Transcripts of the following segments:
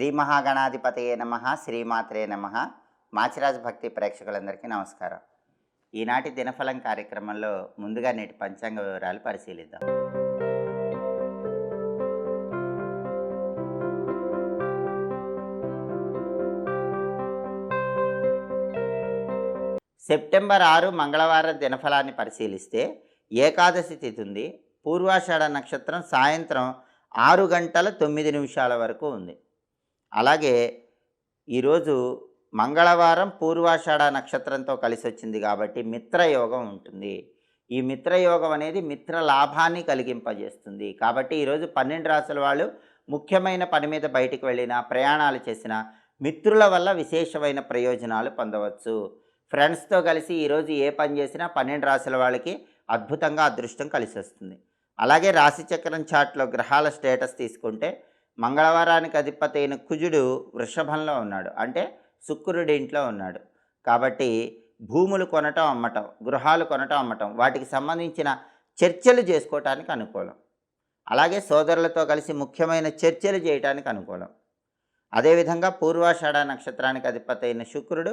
శ్రీ మహాగణాధిపతయే నమ శ్రీమాత్రే నమ. మాచిరాజ్ భక్తి ప్రేక్షకులందరికీ నమస్కారం. ఈనాటి దినఫలం కార్యక్రమంలో ముందుగా నేటి పంచాంగ వివరాలు పరిశీలిద్దాం. సెప్టెంబర్ ఆరు మంగళవారం దినఫలాన్ని పరిశీలిస్తే ఏకాదశి తిథి ఉంది. పూర్వాషాఢ నక్షత్రం సాయంత్రం ఆరు గంటల తొమ్మిది నిమిషాల వరకు ఉంది. అలాగే ఈరోజు మంగళవారం పూర్వాషాఢ నక్షత్రంతో కలిసి వచ్చింది కాబట్టి మిత్రయోగం ఉంటుంది. ఈ మిత్రయోగం అనేది మిత్ర లాభాన్ని కలిగింపజేస్తుంది. కాబట్టి ఈరోజు పన్నెండు రాసుల వాళ్ళు ముఖ్యమైన పని మీద బయటికి వెళ్ళినా ప్రయాణాలు చేసినా మిత్రుల వల్ల విశేషమైన ప్రయోజనాలు పొందవచ్చు. ఫ్రెండ్స్తో కలిసి ఈరోజు ఏ పని చేసినా పన్నెండు రాసుల వాళ్ళకి అద్భుతంగా అదృష్టం కలిసి వస్తుంది అలాగే రాశిచక్రం చాట్లో గ్రహాల స్టేటస్ తీసుకుంటే మంగళవారానికి అధిపతి అయిన కుజుడు వృషభంలో ఉన్నాడు. అంటే శుక్రుడి ఇంట్లో ఉన్నాడు. కాబట్టి భూములు కొనటం అమ్మటం గృహాలు కొనటం అమ్మటం వాటికి సంబంధించిన చర్చలు చేసుకోవటానికి అనుకూలం. అలాగే సోదరులతో కలిసి ముఖ్యమైన చర్చలు చేయటానికి అనుకూలం. అదేవిధంగా పూర్వాషాఢ నక్షత్రానికి అధిపతి అయిన శుక్రుడు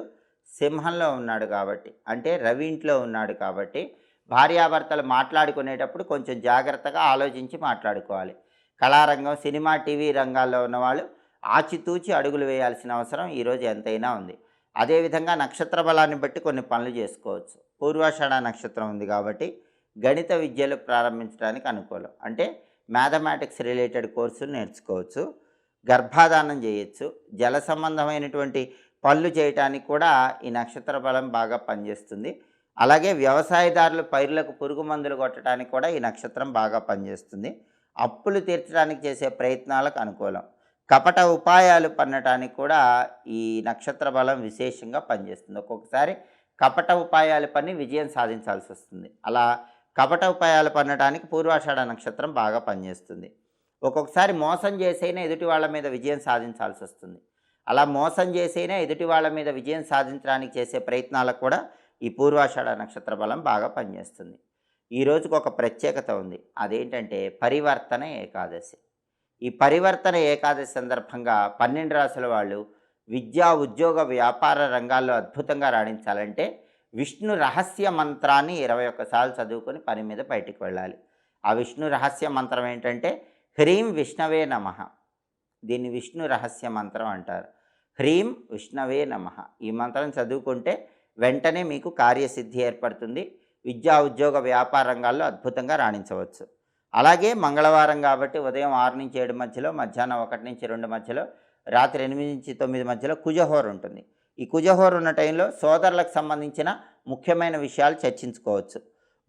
సింహంలో ఉన్నాడు కాబట్టి అంటే రవి ఇంట్లో ఉన్నాడు కాబట్టి భార్యాభర్తలు మాట్లాడుకునేటప్పుడు కొంచెం జాగ్రత్తగా ఆలోచించి మాట్లాడుకోవాలి. కళారంగం సినిమా టీవీ రంగాల్లో ఉన్నవాళ్ళు ఆచితూచి అడుగులు వేయాల్సిన అవసరం ఈరోజు ఎంతైనా ఉంది. అదేవిధంగా నక్షత్ర బలాన్ని బట్టి కొన్ని పనులు చేసుకోవచ్చు. పూర్వాషాఢ నక్షత్రం ఉంది కాబట్టి గణిత విద్యలు ప్రారంభించడానికి అనుకూలం. అంటే మ్యాథమెటిక్స్ రిలేటెడ్ కోర్సులు నేర్చుకోవచ్చు. గర్భాధానం చేయొచ్చు. జల సంబంధమైనటువంటి పనులు చేయటానికి కూడా ఈ నక్షత్ర బలం బాగా పనిచేస్తుంది. అలాగే వ్యవసాయదారులు పైర్లకు పురుగు మందులు కొట్టడానికి కూడా ఈ నక్షత్రం బాగా పనిచేస్తుంది. అప్పులు తీర్చడానికి చేసే ప్రయత్నాలకు అనుకూలం. కపట ఉపాయాలు పన్నటానికి కూడా ఈ నక్షత్ర బలం విశేషంగా పనిచేస్తుంది. ఒక్కొక్కసారి కపట ఉపాయాలు పని విజయం సాధించాల్సి వస్తుంది. అలా కపట ఉపాయాలు పన్నటానికి పూర్వాషాఢ నక్షత్రం బాగా పనిచేస్తుంది. ఒక్కొక్కసారి మోసం చేసైనా ఎదుటి వాళ్ళ మీద విజయం సాధించాల్సి వస్తుంది. అలా మోసం చేసైనా ఎదుటి వాళ్ళ మీద విజయం సాధించడానికి చేసే ప్రయత్నాలకు కూడా ఈ పూర్వాషాఢ నక్షత్ర బలం బాగా పనిచేస్తుంది. ఈ రోజుకు ఒక ప్రత్యేకత ఉంది. అదేంటంటే పరివర్తన ఏకాదశి. ఈ పరివర్తన ఏకాదశి సందర్భంగా పన్నెండు రాసుల వాళ్ళు విద్యా ఉద్యోగ వ్యాపార రంగాల్లో అద్భుతంగా రాణించాలంటే విష్ణు రహస్య మంత్రాన్ని ఇరవై ఒక్కసార్లు చదువుకొని పని మీద బయటికి వెళ్ళాలి. ఆ విష్ణు రహస్య మంత్రం ఏంటంటే హ్రీం విష్ణవే నమ. దీన్ని విష్ణు రహస్య మంత్రం అంటారు. హ్రీం విష్ణవే నమ. ఈ మంత్రం చదువుకుంటే వెంటనే మీకు కార్యసిద్ధి ఏర్పడుతుంది. విద్యా ఉద్యోగ వ్యాపార రంగాల్లో అద్భుతంగా రాణించవచ్చు. అలాగే మంగళవారం కాబట్టి ఉదయం ఆరు నుంచి ఏడు మధ్యలో మధ్యాహ్నం ఒకటి నుంచి రెండు మధ్యలో రాత్రి ఎనిమిది నుంచి తొమ్మిది మధ్యలో కుజహోర ఉంటుంది. ఈ కుజహోర ఉన్న టైంలో సోదరులకు సంబంధించిన ముఖ్యమైన విషయాలు చర్చించుకోవచ్చు.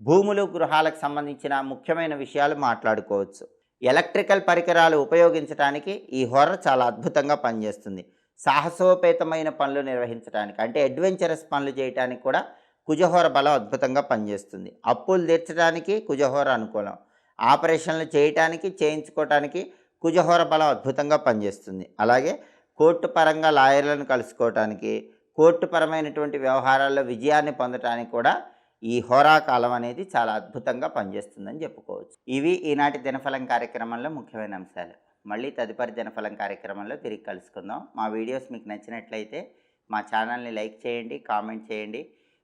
భూములు గృహాలకు సంబంధించిన ముఖ్యమైన విషయాలు మాట్లాడుకోవచ్చు. ఎలక్ట్రికల్ పరికరాలు ఉపయోగించడానికి ఈ హోర చాలా అద్భుతంగా పనిచేస్తుంది. సాహసోపేతమైన పనులు నిర్వహించడానికి అంటే అడ్వెంచరస్ పనులు చేయడానికి కూడా కుజహోర బలం అద్భుతంగా పనిచేస్తుంది. అప్పులు తీర్చడానికి కుజహోర అనుకూలం. ఆపరేషన్లు చేయటానికి చేయించుకోవటానికి కుజహోర బలం అద్భుతంగా పనిచేస్తుంది. అలాగే కోర్టు పరంగా లాయర్లను కలుసుకోవటానికి కోర్టు పరమైనటువంటి వ్యవహారాల్లో విజయాన్ని పొందటానికి కూడా ఈ హోరాకాలం అనేది చాలా అద్భుతంగా పనిచేస్తుందని చెప్పుకోవచ్చు. ఇవి ఈనాటి దినఫలం కార్యక్రమంలో ముఖ్యమైన అంశాలు. మళ్ళీ తదుపరి దినఫలం కార్యక్రమంలో తిరిగి కలుసుకుందాం. మా వీడియోస్ మీకు నచ్చినట్లయితే మా ఛానల్ని లైక్ చేయండి కామెంట్ చేయండి.